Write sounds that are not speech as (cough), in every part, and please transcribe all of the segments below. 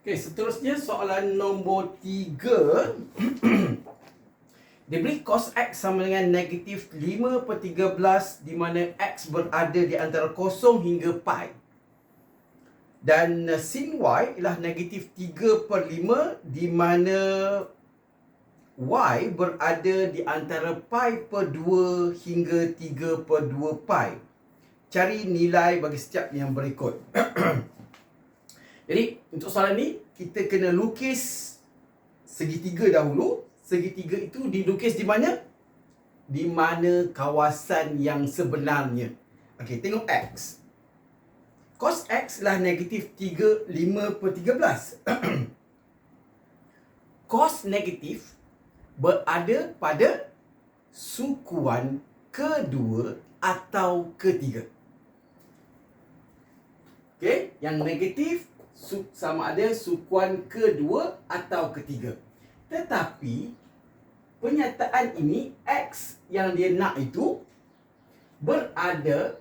Okey, seterusnya soalan nombor 3. (clears throat) Diberi cos X sama dengan negatif 5 per 13 di mana X berada di antara 0 hingga pi. Dan uh, sin Y ialah negatif 3 per 5 di mana Y berada di antara pi per 2 hingga 3 per 2 pi. Cari nilai bagi setiap yang berikut. (clears throat) Jadi untuk soalan ni kita kena lukis segitiga dahulu. Segitiga itu dilukis di mana? Di mana kawasan yang sebenarnya. Okey, tengok X. Cos X lah negatif 3, 5 per 13. (clears throat) Cos negatif berada pada sukuan kedua atau ketiga. Okey, yang negatif sama ada sukuan kedua atau ketiga. Tetapi penyataan ini X yang dia nak itu berada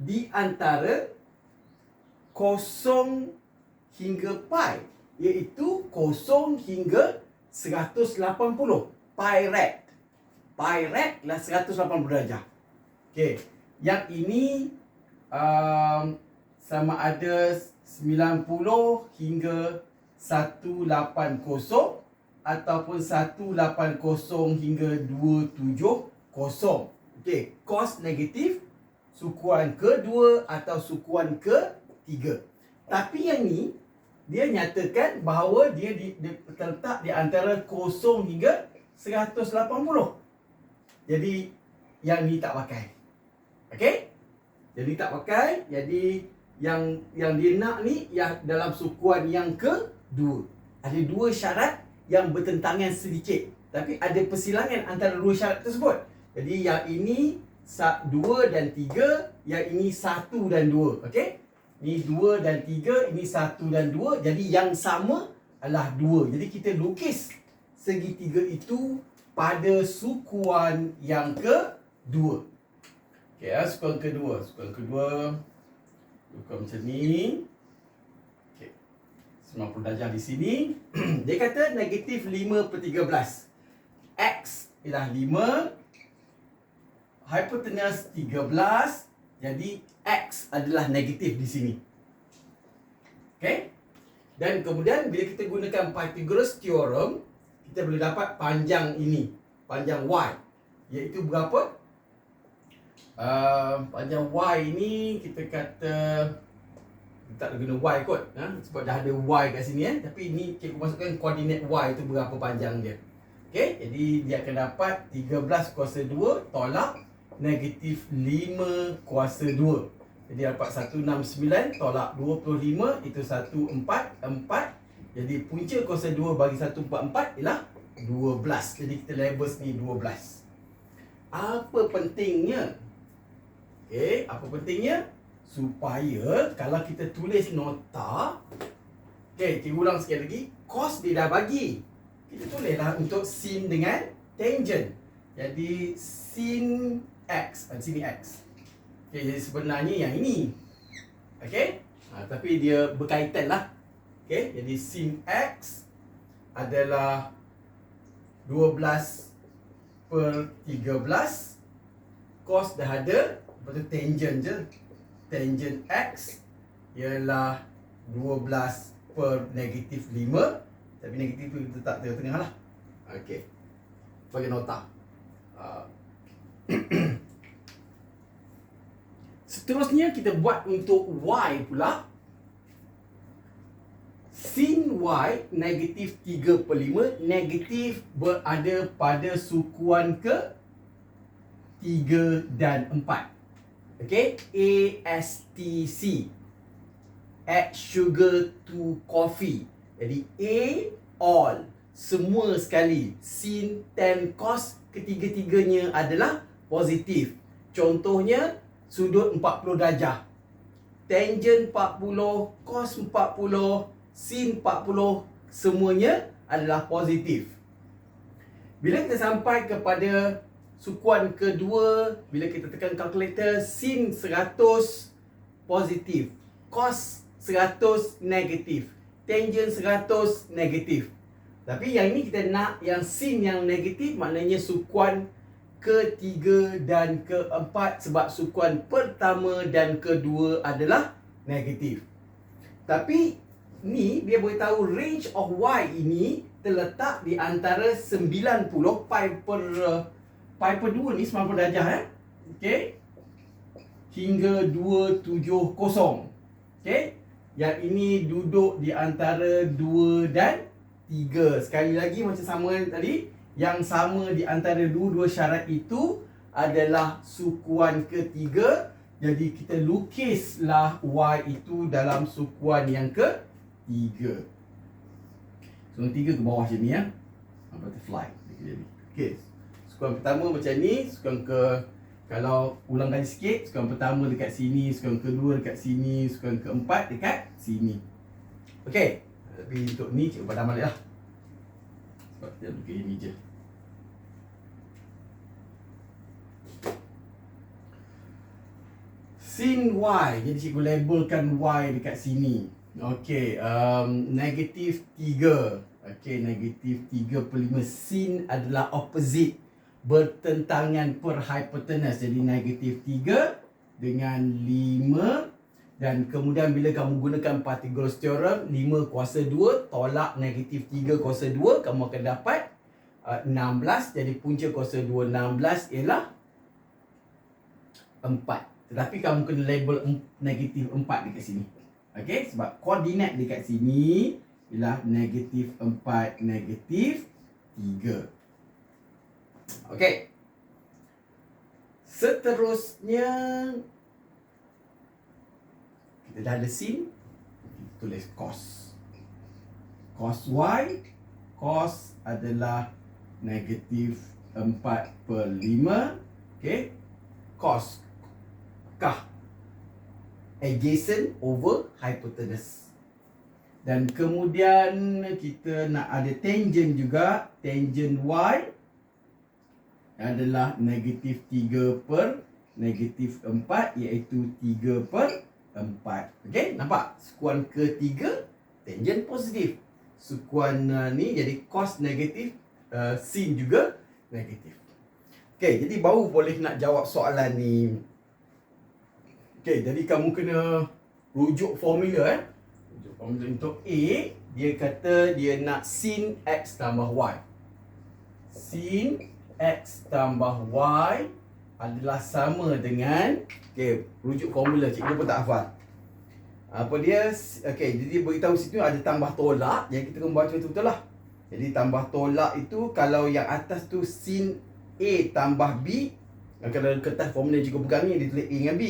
di antara kosong hingga pi iaitu kosong hingga 180 pi rad. Pi rad lah 180 darjah. Okey, yang ini um, sama ada 90 hingga 180 ataupun 180 hingga 270. Okey, cos negatif sukuan kedua atau sukuan ketiga. Tapi yang ni dia nyatakan bahawa dia, di, dia terletak di antara 0 hingga 180. Jadi yang ni tak pakai. Okey? Jadi tak pakai. Jadi yang yang dia nak ni yang dalam sukuan yang kedua. Ada dua syarat yang bertentangan sedikit. Tapi ada persilangan antara dua syarat tersebut. Jadi yang ini dua dan tiga, yang ini satu dan dua. Okey? Ini dua dan tiga, ini satu dan dua. Jadi yang sama adalah dua. Jadi kita lukis segitiga itu pada sukuan yang kedua. Okey, ya, sukuan kedua. Sukuan kedua. Buka macam ni. Okey. 90 darjah di sini. (clears throat) Dia kata negatif 5 per 13. X ialah 5. Hypotenuse 13. Jadi X adalah negatif di sini. Okey. Dan kemudian bila kita gunakan Pythagoras theorem, kita boleh dapat panjang ini. Panjang Y. Iaitu berapa? Uh, panjang Y ni kita kata kita tak guna Y kot ha? sebab dah ada Y kat sini eh? tapi ni cikgu masukkan koordinat Y tu berapa panjang dia. Okay, jadi dia akan dapat 13 kuasa 2 tolak negatif 5 kuasa 2 jadi dapat 169 tolak 25 itu 144 jadi punca kuasa 2 bagi 144 ialah 12 jadi kita label ni 12 apa pentingnya Okey, apa pentingnya? Supaya kalau kita tulis nota Okey, kita ulang sekali lagi Cos dia dah bagi. Kita tulislah untuk sin dengan tangent. Jadi sin X Sini X. Okey, jadi sebenarnya yang ini. Okey? Ha, Tapi dia berkaitan lah. Okey, jadi sin X Adalah 12 per 13 Cos dah ada Lepas tu tangent je. Tangent X Ialah 12 per negatif 5 Tapi negatif tu kita letak tengah-tengah lah. Okay Bagi nota. Uh. (clears throat) Seterusnya kita buat untuk Y pula. Sin Y negatif 3 per 5 Negatif berada pada sukuan ke 3 dan 4 Okay, ASTC. Add sugar to coffee. Jadi A, all. Semua sekali. Sin, tan, cos, ketiga-tiganya adalah positif. Contohnya, sudut 40 darjah. Tangent 40, cos 40, sin 40, semuanya adalah positif. Bila kita sampai kepada sukuan kedua bila kita tekan kalkulator sin 100 positif cos 100 negatif tangent 100 negatif. Tapi yang ini kita nak yang sin yang negatif maknanya sukuan ketiga dan keempat sebab sukuan pertama dan kedua adalah negatif. Tapi ni dia boleh tahu range of y ini terletak di antara 90 pi per per 2 ni 90 darjah eh. Okey. Hingga 270. Okey. Yang ini duduk di antara 2 dan 3. Sekali lagi macam sama tadi, yang sama di antara dua-dua syarat itu adalah sukuan ketiga. Jadi kita lukislah y itu dalam sukuan yang ke tiga. So tiga ke bawah macam ni ya. Butterfly. Okey. Sukuan pertama macam ni, sukuan ke kalau ulang kali sikit, sukuan pertama dekat sini, sukuan kedua dekat sini, sukuan keempat dekat sini. Okey. Tapi untuk ni cikgu padam balik lah. Sebab kita buka ini je. Sin Y. Jadi cikgu labelkan Y dekat sini. Okey, um, negatif 3. Okey, negatif 3 per 5. Sin adalah opposite. Bertentangan per hypotenuse. Jadi negatif 3 dengan 5. Dan kemudian bila kamu gunakan Pythagoras theorem, 5 kuasa 2 tolak negatif 3 kuasa 2. Kamu akan dapat uh, 16. Jadi punca kuasa 2, 16 ialah 4. Tetapi kamu kena label negatif 4 dekat sini. Okey, sebab koordinat dekat sini ialah negatif 4, negatif 3. Okey. Seterusnya kita dah ada sin, kita tulis cos. Cos y, cos adalah negatif 4 per 5. Okey. Cos kah adjacent over hypotenuse. Dan kemudian kita nak ada tangent juga. Tangent Y adalah negatif 3 per negatif 4 iaitu 3 per 4. Okey, nampak? Sukuan ketiga tangent positif. Sukuan uh, ni jadi cos negatif, uh, sin juga negatif. Okey, jadi baru boleh nak jawab soalan ni Okay, jadi kamu kena rujuk formula eh. Rujuk formula untuk A, dia kata dia nak sin X tambah Y. Sin X tambah Y adalah sama dengan Okay, rujuk formula cikgu pun tak hafal. Apa dia? Okay, jadi beritahu situ ada tambah tolak yang kita kena baca betul-betul lah. Jadi tambah tolak itu kalau yang atas tu sin A tambah B kalau kertas formula cikgu pegang ni dia tulis A dengan B.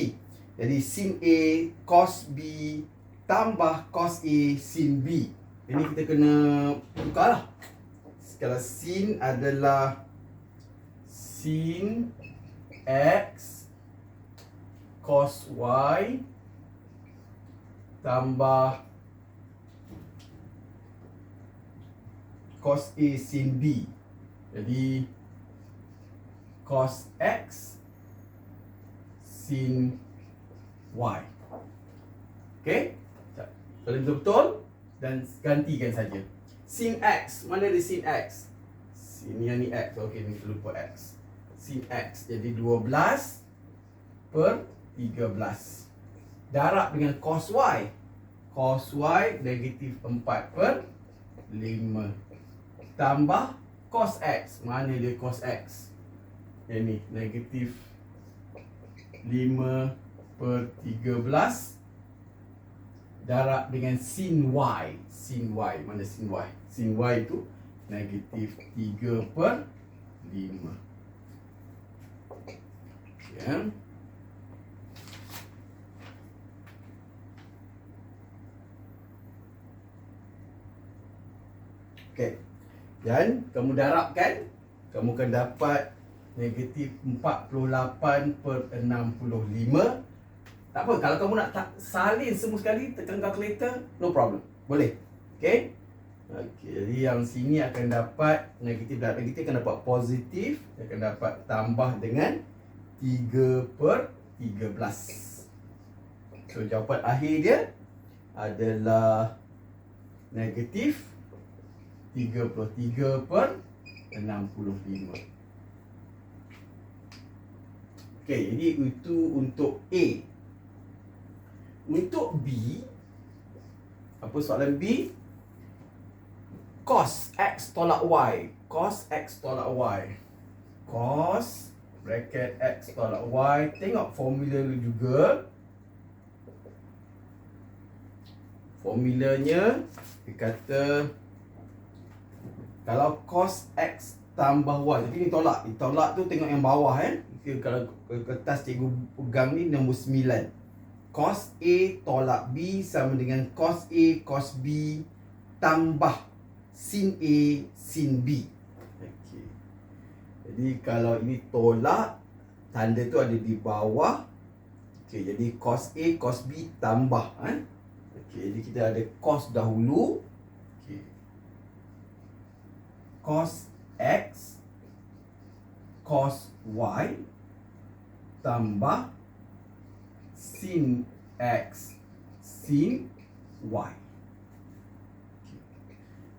Jadi sin A cos B tambah cos A sin B. Ini kita kena tukarlah. Kalau sin adalah sin X cos Y tambah cos A sin B. Jadi cos X sin Y. Okey? Kalau betul-betul dan gantikan saja. Sin X, mana ada sin X? Sin yang ni X. Okey, ni lupa X. Sin X jadi 12 per 13. Darab dengan cos Y. Cos Y negatif 4 per 5. Tambah cos X. Mana dia cos X? Yang ni, negatif 5 per 13 darab dengan sin y sin y mana sin y sin y itu negatif 3 per 5 ya Okey. Dan kamu darabkan kamu akan dapat negatif 48 per 65 tak apa, kalau kamu nak tak salin semua sekali, tekan calculator, no problem. Boleh. Okay? Okay, jadi yang sini akan dapat negatif dan negatif akan dapat positif. Akan dapat tambah dengan 3 per 13. So, jawapan akhir dia adalah negatif 33 per 65. Okey, jadi itu untuk A. Untuk B, apa soalan B? Cos X tolak Y. Cos X tolak Y. Cos bracket X tolak Y. Tengok formula lu juga. Formulanya, dia kata kalau cos X tambah Y. Jadi ni tolak. Ni tolak tu tengok yang bawah eh. Okay, kalau kertas cikgu pegang ni nombor 9 cos A tolak B sama dengan cos A cos B tambah sin A sin B. Jadi kalau ini tolak tanda tu ada di bawah. Okey, jadi cos A cos B tambah eh. Okey, jadi kita ada cos dahulu. Okey. Cos X cos Y tambah sin X sin Y.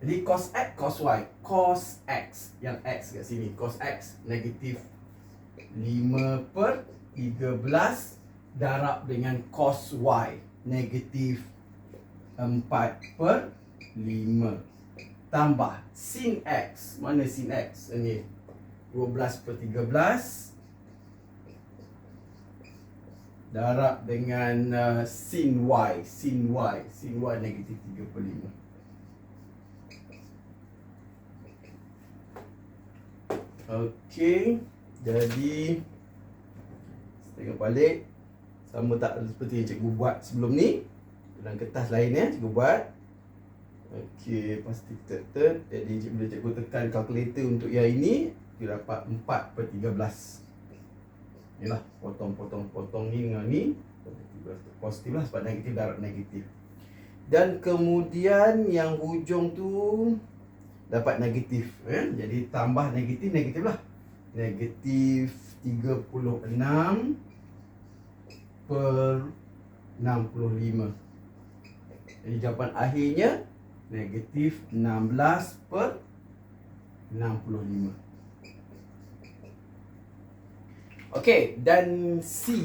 Jadi cos X cos Y. Cos X yang X kat sini. Cos X negatif 5 per 13 darab dengan cos Y negatif 4 per 5 tambah sin X. Mana sin X? Ini 12 per 13 darab dengan uh, sin y sin y sin y negatif 3 per 5 Okey, jadi tengok balik. Sama tak seperti yang cikgu buat sebelum ni? Dalam kertas lain ya cikgu buat. Okey, pasti third jadi cikgu cikgu tekan kalkulator untuk yang ini kita dapat 4 per 13 Yalah, potong-potong-potong ni dengan ni Positif lah sebab negatif darab negatif. Dan kemudian yang hujung tu Dapat negatif eh? Jadi tambah negatif, negatif lah Negatif 36 Per 65 Jadi jawapan akhirnya Negatif 16 per 65 Okey, dan C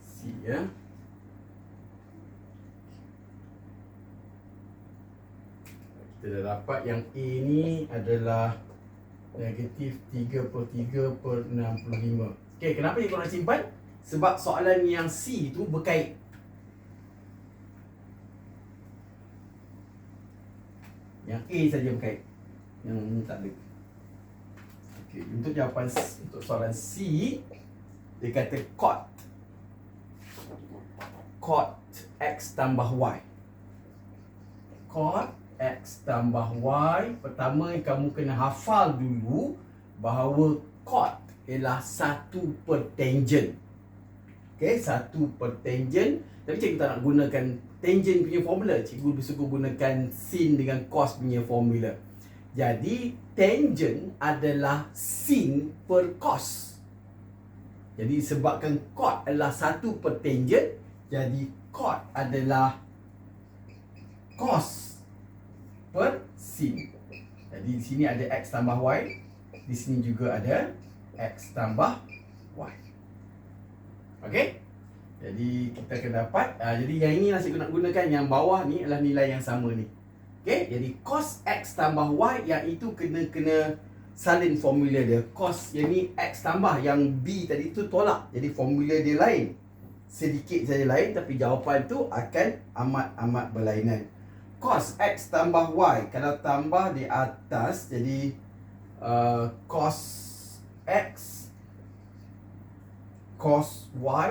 C ya. Kita dah dapat yang A ni adalah negatif 3 per 3 per 65. Okey, kenapa ni korang simpan? Sebab soalan yang C tu berkait. Yang A saja berkait. Yang ni tak ada. Okey, untuk jawapan untuk soalan C dia kata cot cot x tambah y. Cot x tambah y. Pertama kamu kena hafal dulu bahawa cot ialah satu per tangent. Okey, satu per tangent. Tapi cikgu tak nak gunakan tangent punya formula. Cikgu bersuka gunakan sin dengan cos punya formula. Jadi tangent adalah sin per cos. Jadi sebabkan cot adalah satu per tangent, jadi cot adalah cos per sin. Jadi di sini ada x tambah y, di sini juga ada x tambah y. Okey? Jadi kita akan dapat, uh, jadi yang ini saya nak gunakan, yang bawah ni adalah nilai yang sama ni. Okay, jadi cos X tambah Y yang itu kena kena salin formula dia. Cos yang ni X tambah yang B tadi tu tolak. Jadi formula dia lain. Sedikit saja lain tapi jawapan tu akan amat-amat berlainan. Cos X tambah Y. Kalau tambah di atas jadi uh, cos X cos Y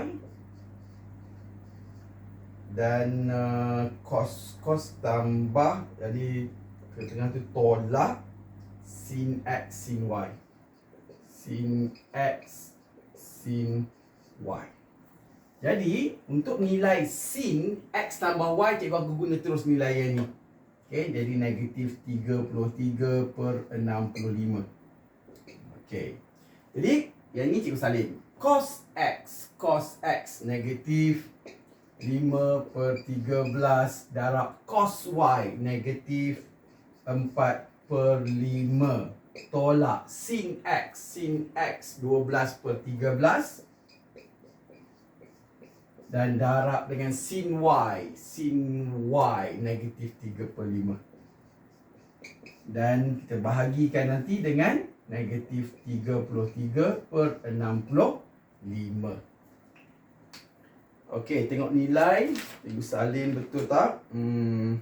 dan uh, cos cos tambah jadi ke tengah tu tolak sin x sin y sin x sin y jadi untuk nilai sin x tambah y cikgu aku guna terus nilai yang ni. Okey jadi negatif 33 per 65 okey. Jadi yang ni cikgu salin cos x cos x negatif 5 per 13 darab cos Y negatif 4 per 5 tolak sin X sin X 12 per 13 dan darab dengan sin Y sin Y negatif 3 per 5 dan kita bahagikan nanti dengan negatif 33 per 65 Okey, tengok nilai. Ibu salin betul tak? Hmm.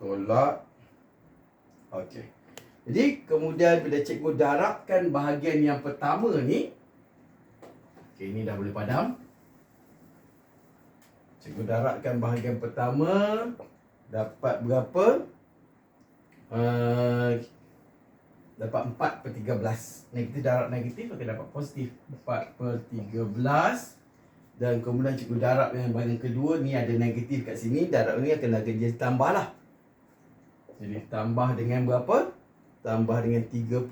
Tolak. Okey. Jadi, kemudian bila cikgu darabkan bahagian yang pertama ni. Okey, ini dah boleh padam. Cikgu darabkan bahagian pertama. Dapat berapa? Uh, dapat 4 per 13 negatif darab negatif akan dapat positif 4 per 13 dan kemudian cikgu darab yang bahagian kedua ni ada negatif kat sini darab ni akan lagi jadi tambah lah jadi tambah dengan berapa? tambah dengan 36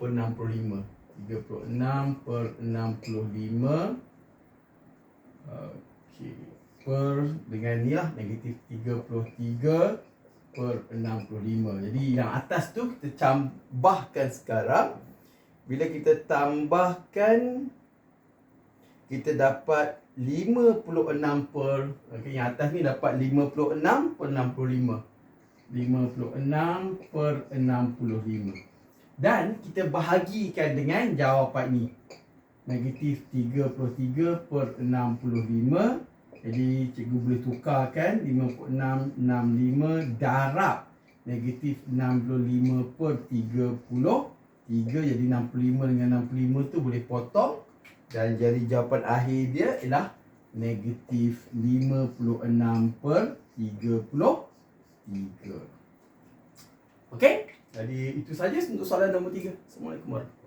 per 65 36 per 65 Okey per dengan ni lah negatif 33 per 65. Jadi yang atas tu kita tambahkan sekarang. Bila kita tambahkan kita dapat 56 per okay, yang atas ni dapat 56 per 65. 56 per 65. Dan kita bahagikan dengan jawapan ni. Negatif 33 per 65 jadi cikgu boleh tukarkan 5665 darab. Negatif 65 per 30 3 jadi 65 dengan 65 tu boleh potong. Dan jadi jawapan akhir dia ialah negatif 56 per 33 Okey, jadi itu saja untuk soalan nombor 3 Assalamualaikum warahmatullahi